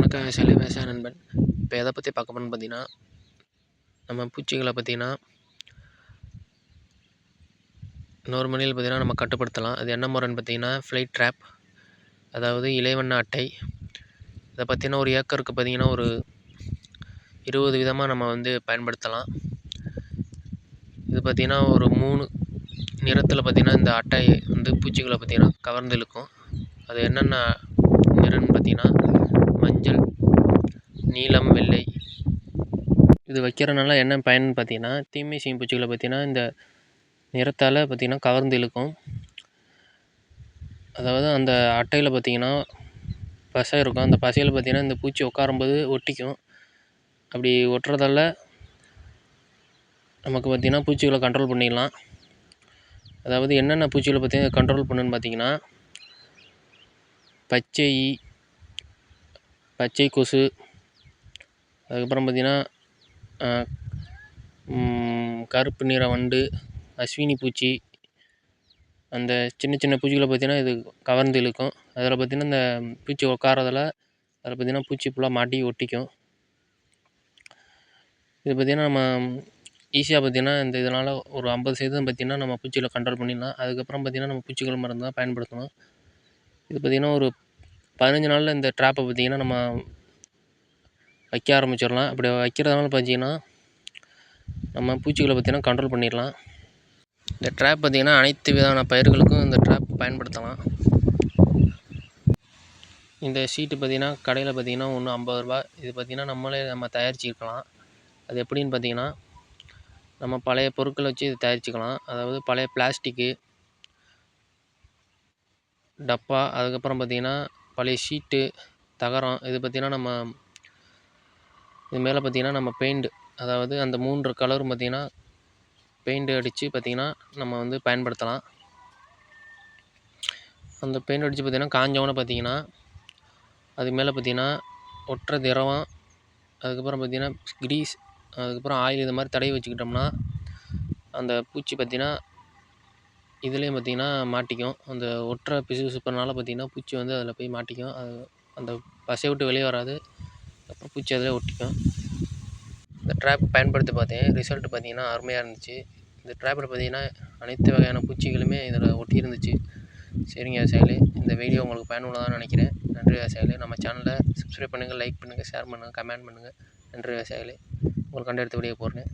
வணக்கம் விவசாயிகளே விவசாய நண்பன். இப்போ எதை பற்றி பார்க்க போகணும்னு பார்த்தீங்கன்னா நம்ம பூச்சிகளை பார்த்தீங்கன்னா இன்னொரு மணியில் பார்த்தீங்கன்னா நம்ம கட்டுப்படுத்தலாம். அது என்ன முறைன்னு பார்த்தீங்கன்னா ஃப்ளைட் ட்ராப் அதாவது இலைவண்ண அட்டை. இதை பார்த்தீங்கன்னா ஒரு ஏக்கருக்கு பார்த்தீங்கன்னா ஒரு இருபது விதமாக நம்ம வந்து பயன்படுத்தலாம். இது பார்த்தீங்கன்னா ஒரு மூணு நிறத்தில் பார்த்தீங்கன்னா இந்த அட்டை வந்து பூச்சிகளை பார்த்தீங்கன்னா கவர்ந்து இழுக்கும். அது என்னென்ன நிறன்னு பார்த்தீங்கன்னா மஞ்சள் நீலம் வெள்ளை. இது வைக்கிறனால என்ன பயன்னு பார்த்தீங்கன்னா தீமை செய்யும் பூச்சிகளை பார்த்தீங்கன்னா இந்த நிறத்தால் பார்த்தீங்கன்னா கவர்ந்து இழுக்கும். அதாவது அந்த அட்டையில் பார்த்தீங்கன்னா பசை இருக்கும். அந்த பசையில் பார்த்தீங்கன்னா இந்த பூச்சி உட்காரும்போது ஒட்டிக்கும். அப்படி ஒட்டுறதால நமக்கு பார்த்தீங்கன்னா பூச்சிகளை கண்ட்ரோல் பண்ணிடலாம். அதாவது என்னென்ன பூச்சிகளை பார்த்தீங்கன்னா கண்ட்ரோல் பண்ணுன்னு பார்த்தீங்கன்னா பச்சை பச்சை கொசு அதுக்கப்புறம் பார்த்திங்கன்னா கருப்பு நிற வண்டு அஸ்வினி பூச்சி அந்த சின்ன சின்ன பூச்சிகளை பார்த்தீங்கன்னா இது கவர்ந்து இழுக்கும். அதில் பார்த்தீங்கன்னா இந்த பூச்சி உட்காரதில் அதில் பார்த்தீங்கன்னா பூச்சி ஃபுல்லாக மாட்டி ஒட்டிக்கும். இது பார்த்திங்கன்னா நம்ம ஈஸியாக பார்த்திங்கன்னா இந்த இதனால் ஒரு ஐம்பது சதவீதம் பார்த்திங்கன்னா நம்ம பூச்சிகளை கண்ட்ரோல் பண்ணிடலாம். அதுக்கப்புறம் பார்த்திங்கன்னா நம்ம பூச்சிகள் மருந்து தான் பயன்படுத்தணும். இது பார்த்திங்கன்னா ஒரு பதினஞ்சு நாளில் இந்த ட்ராப்பை பார்த்திங்கன்னா நம்ம வைக்க ஆரம்பிச்சிடலாம். அப்படி வைக்கிறதுனால பார்த்தீங்கன்னா நம்ம பூச்சிகளை பார்த்திங்கன்னா கண்ட்ரோல் பண்ணிடலாம். இந்த ட்ராப் பார்த்திங்கன்னா அனைத்து விதமான பயிர்களுக்கும் இந்த ட்ராப் பயன்படுத்தலாம். இந்த ஷீட்டு பார்த்திங்கன்னா கடையில் பார்த்திங்கன்னா ஒன்று ஐம்பது ரூபா இது பார்த்திங்கன்னா நம்மளே நம்ம தயாரிச்சுக்கலாம் அது எப்படின்னு பார்த்திங்கன்னா நம்ம பழைய பொருட்களை வச்சு இது தயாரிச்சுக்கலாம். அதாவது பழைய பிளாஸ்டிக்கு டப்பா அதுக்கப்புறம் பார்த்திங்கன்னா பழைய ஷீட்டு தகரம் இது பார்த்திங்கன்னா நம்ம இது மேலே பார்த்திங்கன்னா நம்ம பெயிண்ட் அதாவது அந்த மூன்று கலரும் பார்த்திங்கன்னா பெயிண்ட் அடித்து பார்த்திங்கன்னா நம்ம வந்து பயன்படுத்தலாம். அந்த பெயிண்ட் அடித்து பார்த்திங்கன்னா காஞ்சவொன்னே பார்த்திங்கன்னா அதுக்கு மேலே பார்த்திங்கன்னா ஒற்றை திரவம் அதுக்கப்புறம் பார்த்திங்கன்னா கிரீஸ் அதுக்கப்புறம் ஆயில் இது மாதிரி தடவி வச்சுக்கிட்டோம்னா அந்த பூச்சி பார்த்திங்கன்னா இதுலேயும் பார்த்திங்கன்னா மாட்டிக்கும். அந்த ஒற்றை பிசுபிசுப்புனால பார்த்திங்கன்னா பூச்சி வந்து அதில் போய் மாட்டிக்கும். அது அந்த பசையை விட்டு வெளியே வராது. அப்புறம் பூச்சி அதில் ஒட்டிக்கும். இந்த ட்ராப் பயன்படுத்தி பார்த்தேன். ரிசல்ட் பார்த்திங்கன்னா அருமையாக இருந்துச்சு. இந்த ட்ராப்பில் பார்த்திங்கன்னா அனைத்து வகையான பூச்சிகளுமே இதில் ஒட்டி இருந்துச்சு சரிங்க விவசாயிகளே இந்த வீடியோ உங்களுக்கு பயனுள்ளதாக நினைக்கிறேன். நன்றி விவசாயிகளே நம்ம சேனலை சப்ஸ்கிரைப் பண்ணுங்கள் லைக் பண்ணுங்கள் ஷேர் பண்ணுங்கள் கமெண்ட் பண்ணுங்கள் நன்றி விவசாயிகளே உங்களுக்கு கண்டு எடுத்த போகிறேன்